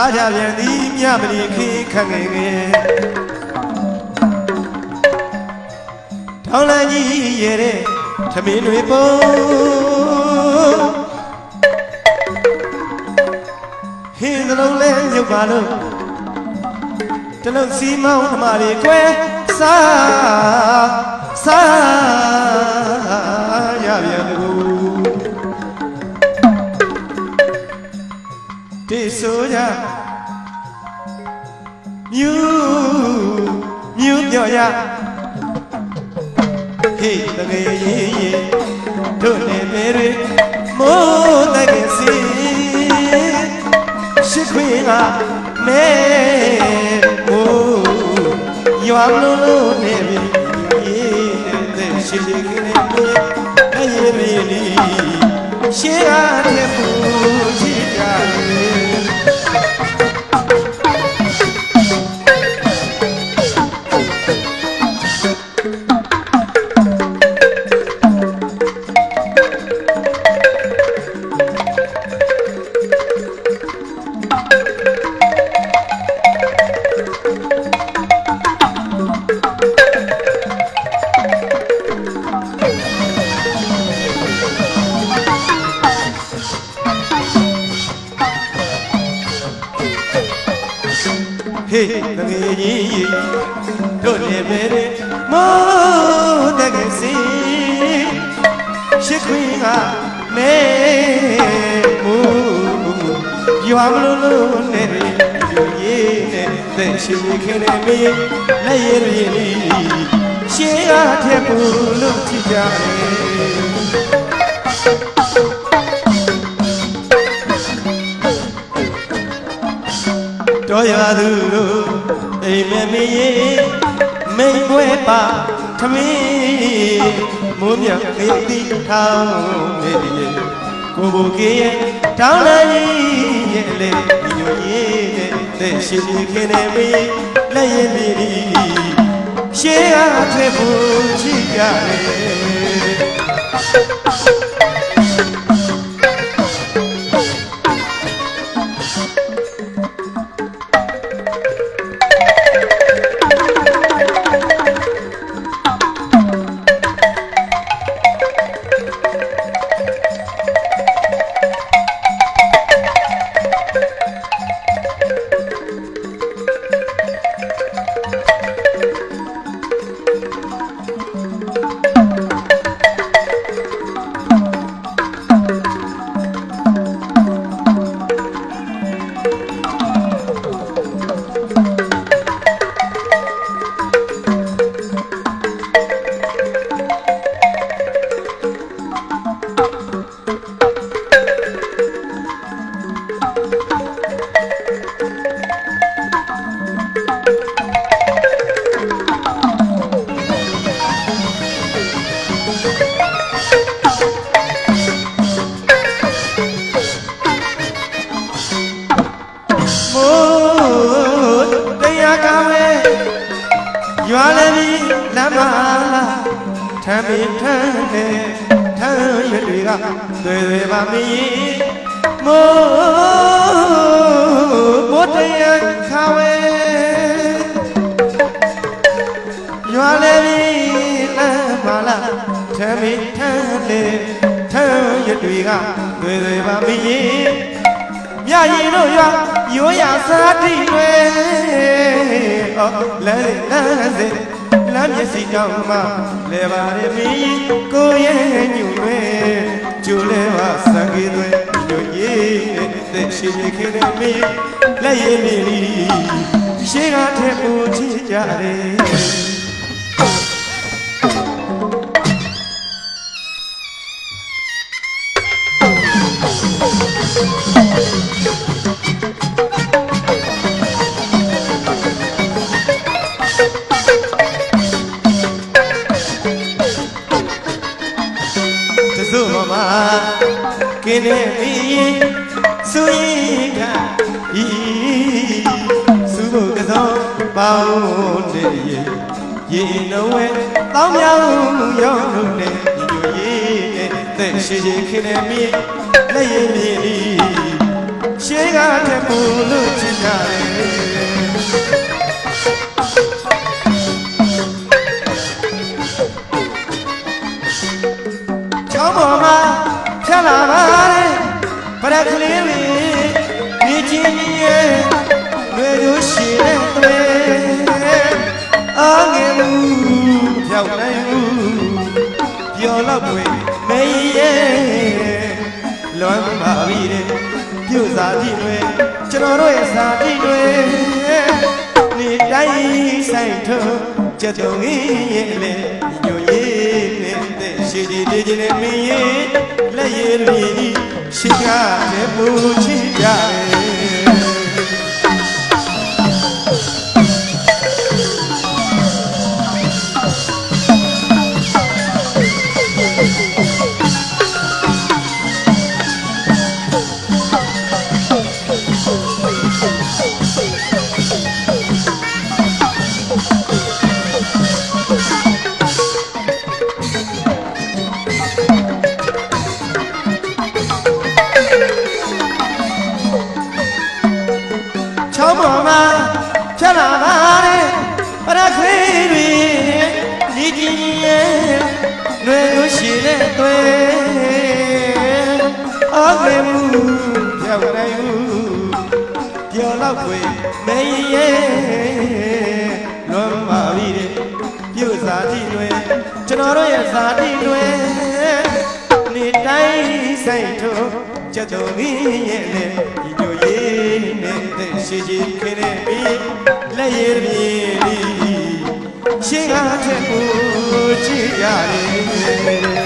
စားကြပြန်သည်မြမလီခေခန့်ငယ်ငယ်ထောင်းလန်းကြီးရဲ့တဲ့သမင်းတွေပုံဟင်းသလုံးလဲရုပ်ပါလို့တလုံးစီမောင်းဓမ္မတွေကွယ်စားစားရပြန်လို့တိဆိုကြ မြူးမြူးပြော့ရဟေးတကယ်ရေးရေးတို့နေမေတွေမိုးတကယ်စီရှိခွေကမဲမိုးရွာမလို့လို့နေပြီရေးတဲ့ရှိရှိကလေးမြေအရေးပြီလီရှေးအားတဲ့ ဟေးတကယ်ကြီးတို့နေပဲတဲ့မိုးတကယ်စီရှိခွေကမဲမိုးရွာမလို့လို့နေပြီယူရေးနဲ့တဲ့ရှိခင်နေမေးလက်ရည်ရည်ရှေးအားထက်ဘူးလို့ကြည့်ကြတယ် တော်ရသူတို့အိမ်မမီရင်မိန်ပွဲပါထမင်းမိုးမြငေးတိထောင်းနေတယ်ကိုဘိုကေရဲ့တောင်းလာကြီးရဲ့လေညိုရေးတဲ့တဲ့ရှိရှိခင်းနေမီလက်ရင်မီရှေးကထက်ဖို့ချစ်ကြတယ် ရွာလည်းပြီးလမ်းမလာထမ်းပြီးထမ်းတယ်ထမ်းရွတွေကသွေသွေပါမီမိုးမိုးတရားကဝဲရွာလည်းပြီးလမ်းမလာထမ်းပြီးထမ်းတယ်ထမ်းရွတွေကသွေသွေပါမီ မြရင်တို့ရွာရိုးရစားတိတွေဟောလမ်းလမ်းစေလမ်းမျက်စိတောင်မှလဲပါရမီကိုရဲ့ညူတွေကျူလဲပါစံကြီးတွေညွရည်တဲ့ရှိရှိခင်းနေမီလက်ရည်မီရှေးကထဲပူချကြတယ် ရှိရှိခင်းနေပြီလက်ရည်မြည်ဤရှေးကတည်းကပူလို့ချင်ကြတယ်ချောင်းပေါ်မှာဖြတ်လာပါတဲ့ပရက်ကလေး ချက်တုံကြီးရဲ့လေညိုရေးနေတဲ့ရှိဒီဒီချင်းနဲ့မင်းရဲ့လက်ရည်လေးရှိကားတဲ့ပူချစ်ကြ အောက်ခဲ့မှုဖြောက်နိုင်မှုပျော်တော့ခွေမေးရဲ့လွန်ပါပြီတဲ့ပြုစာတိတွေကျွန်တော်တို့ရဲ့စာတိတွေနေတိုင်းဆိုင်ထုံးချက်တော်ကြီးရဲ့လေဒီလိုရေးနေတဲ့ရှိရှိခင်းနေပြီလက်ရည်ပြေးရှင်းကားတဲ့ကိုကြည့်ရတယ်